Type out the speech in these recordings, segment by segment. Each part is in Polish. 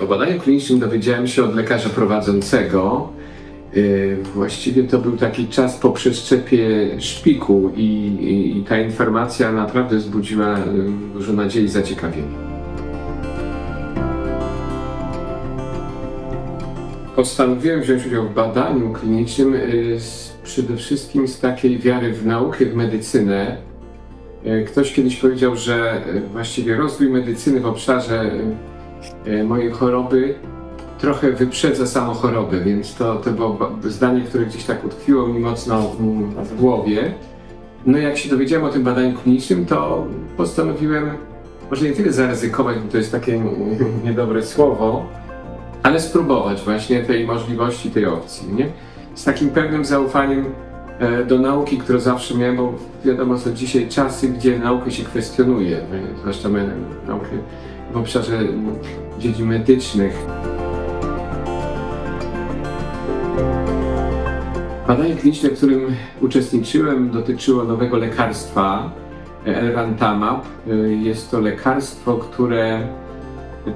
O badaniu klinicznym dowiedziałem się od lekarza prowadzącego. Yy, Właściwie to był taki czas po przeszczepie szpiku i, i, i ta informacja naprawdę wzbudziła yy, dużo nadziei i zaciekawienia. Postanowiłem wziąć udział w badaniu klinicznym yy, z, przede wszystkim z takiej wiary w naukę, w medycynę. Ktoś kiedyś powiedział, że właściwie rozwój medycyny w obszarze mojej choroby trochę wyprzedza samą chorobę, więc to, to było zdanie, które gdzieś tak utkwiło mi mocno w głowie. No jak się dowiedziałem o tym badaniu klinicznym, to postanowiłem może nie tyle zaryzykować, bo to jest takie niedobre słowo, ale spróbować właśnie tej możliwości, tej opcji, nie? Z takim pewnym zaufaniem e, do nauki, które zawsze miałem, bo wiadomo są dzisiaj czasy, gdzie naukę się kwestionuje, e, zwłaszcza naukę w obszarze dziedzin medycznych. Badanie kliniczne, w którym uczestniczyłem, dotyczyło nowego lekarstwa e, Elrantamab. E, Jest to lekarstwo, które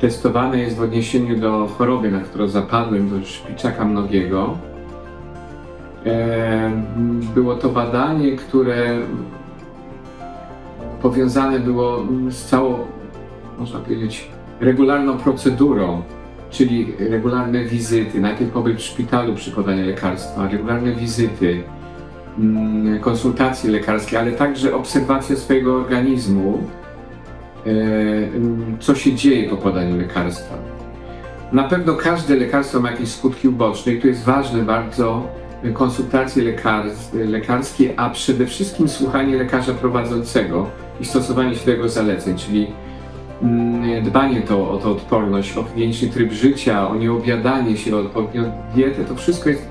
testowane jest w odniesieniu do choroby, na którą zapadłem, do szpiczaka mnogiego. E, Było to badanie, które powiązane było z całą, można powiedzieć, regularną procedurą, czyli regularne wizyty, najpierw pobyt w szpitalu przy podaniu lekarstwa, regularne wizyty, mm, konsultacje lekarskie, ale także obserwacja swojego organizmu, e, co się dzieje po podaniu lekarstwa. Na pewno każde lekarstwo ma jakieś skutki uboczne i tu jest ważne bardzo konsultacje lekars lekarskie, a przede wszystkim słuchanie lekarza prowadzącego i stosowanie się jego zaleceń, czyli dbanie to o tę odporność, o higieniczny tryb życia, o nieobiadanie się, o odpowiednią dietę, to wszystko jest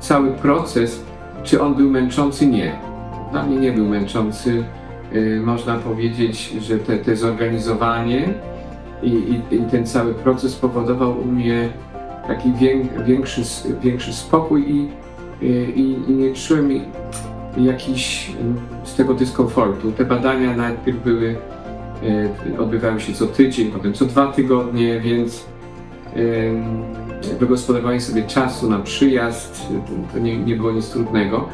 cały proces, czy on był męczący? Nie. Dla mnie nie był męczący. Yy, Można powiedzieć, że te, te zorganizowanie i, i, i ten cały proces powodował u mnie taki wię, większy, większy spokój i, yy, i, i nie czułem jakiś mm, z tego dyskomfortu. Te badania najpierw były E, odbywały się co tydzień, potem co dwa tygodnie, więc wygospodarowanie sobie czasu na przyjazd to nie, nie było nic trudnego.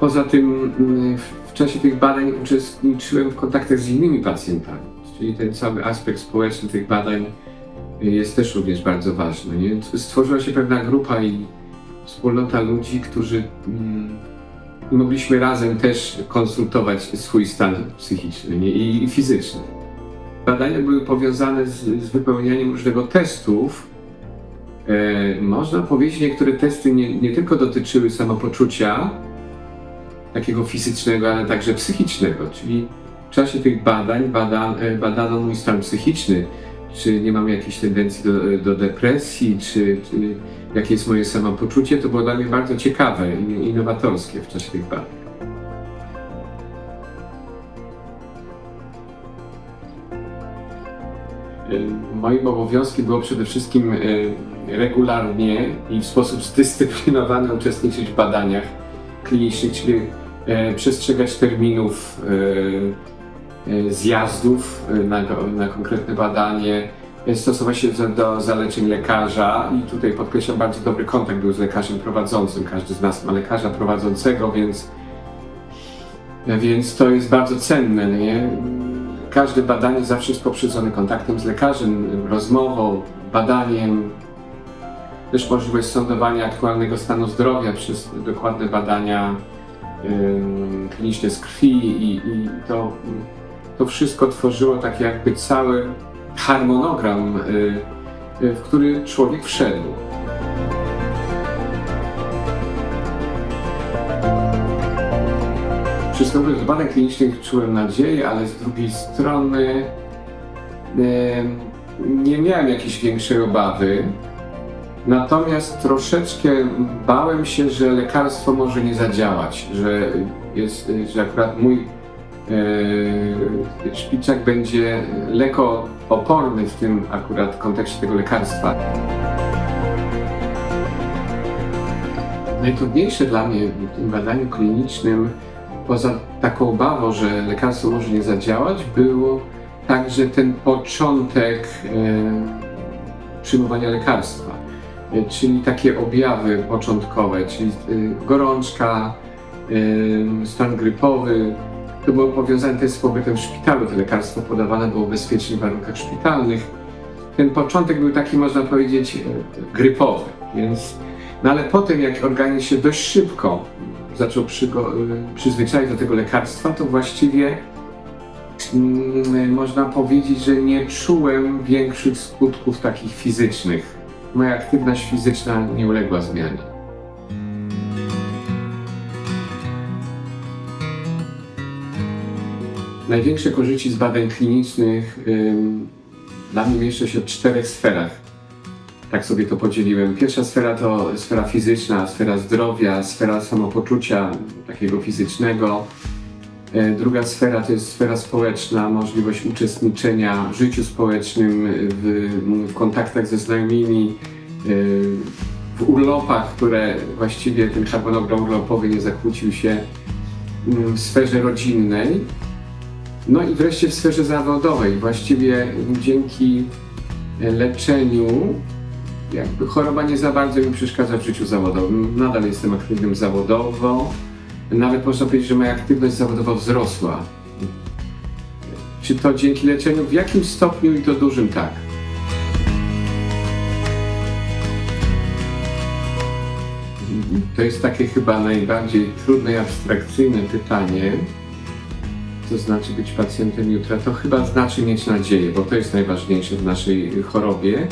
Poza tym mm, w- czasie tych badań uczestniczyłem w kontaktach z innymi pacjentami, czyli ten cały aspekt społeczny tych badań jest też również bardzo ważny. Stworzyła się pewna grupa i wspólnota ludzi, którzy mm, mogliśmy razem też konsultować swój stan psychiczny i fizyczny. Badania były powiązane z, z wypełnianiem różnego testów. E, można powiedzieć, niektóre testy nie, nie tylko dotyczyły samopoczucia takiego fizycznego, ale także psychicznego, czyli w czasie tych badań bada, e, badano mój stan psychiczny, czy nie mam jakiejś tendencji do, do depresji, czy, czy jakie jest moje samopoczucie, to było dla mnie bardzo ciekawe i innowatorskie w czasie tych badań. Moim obowiązkiem było przede wszystkim y, regularnie i w sposób zdyscyplinowany uczestniczyć w badaniach klinicznych, czyli y, przestrzegać terminów y, zjazdów na, na konkretne badanie, stosować się do zaleceń lekarza i tutaj podkreślam bardzo dobry kontakt był z lekarzem prowadzącym. Każdy z nas ma lekarza prowadzącego, więc, więc to jest bardzo cenne. Nie? Każde badanie zawsze jest poprzedzone kontaktem z lekarzem, rozmową, badaniem. Też możliwość sądowania aktualnego stanu zdrowia przez dokładne badania kliniczne z krwi i, i to, to wszystko tworzyło taki jakby cały harmonogram, y, y, w który człowiek wszedł. Przystąpiłem do badań klinicznych, czułem nadzieję, ale z drugiej strony nie miałem jakiejś większej obawy. Natomiast troszeczkę bałem się, że lekarstwo może nie zadziałać, że, jest, że akurat mój e, szpiczak będzie lekko oporny w tym akurat kontekście tego lekarstwa. Najtrudniejsze dla mnie w tym badaniu klinicznym, poza taką obawą, że lekarstwo może nie zadziałać, było także ten początek e, przyjmowania lekarstwa. Y, Czyli takie objawy początkowe, czyli y, gorączka, stan grypowy. To było powiązane też z pobytem w szpitalu. To lekarstwo podawane było w warunkach szpitalnych. Ten początek był taki, można powiedzieć, grypowy, więc no ale potem, jak organizm się dość szybko zaczął y, przyzwyczaić do tego lekarstwa, to właściwie mm, można powiedzieć, że nie czułem większych skutków takich fizycznych. Moja aktywność fizyczna nie uległa zmianie. Największe korzyści z badań klinicznych dla mnie mieszczą się w czterech sferach. Tak sobie to podzieliłem. Pierwsza sfera to sfera fizyczna, sfera zdrowia, sfera samopoczucia takiego fizycznego. E, Druga sfera to jest sfera społeczna, możliwość uczestniczenia w życiu społecznym, w, w kontaktach ze znajomymi, e, w urlopach, które właściwie ten harmonogram urlopowy nie zakłócił się mm, w sferze rodzinnej. No i wreszcie w sferze zawodowej. Właściwie dzięki leczeniu jakby choroba nie za bardzo mi przeszkadza w życiu zawodowym. Nadal jestem aktywnym zawodowo. Nawet można powiedzieć, że moja aktywność zawodowa wzrosła. Czy to dzięki leczeniu? W jakimś stopniu i to dużym tak. To jest takie chyba najbardziej trudne i abstrakcyjne pytanie. Co znaczy być pacjentem jutra? To chyba znaczy mieć nadzieję, bo to jest najważniejsze w naszej chorobie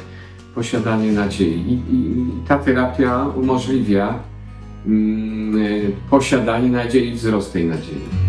posiadanie nadziei. I, ta terapia umożliwia mm, posiadanie nadziei wzrost tej nadziei.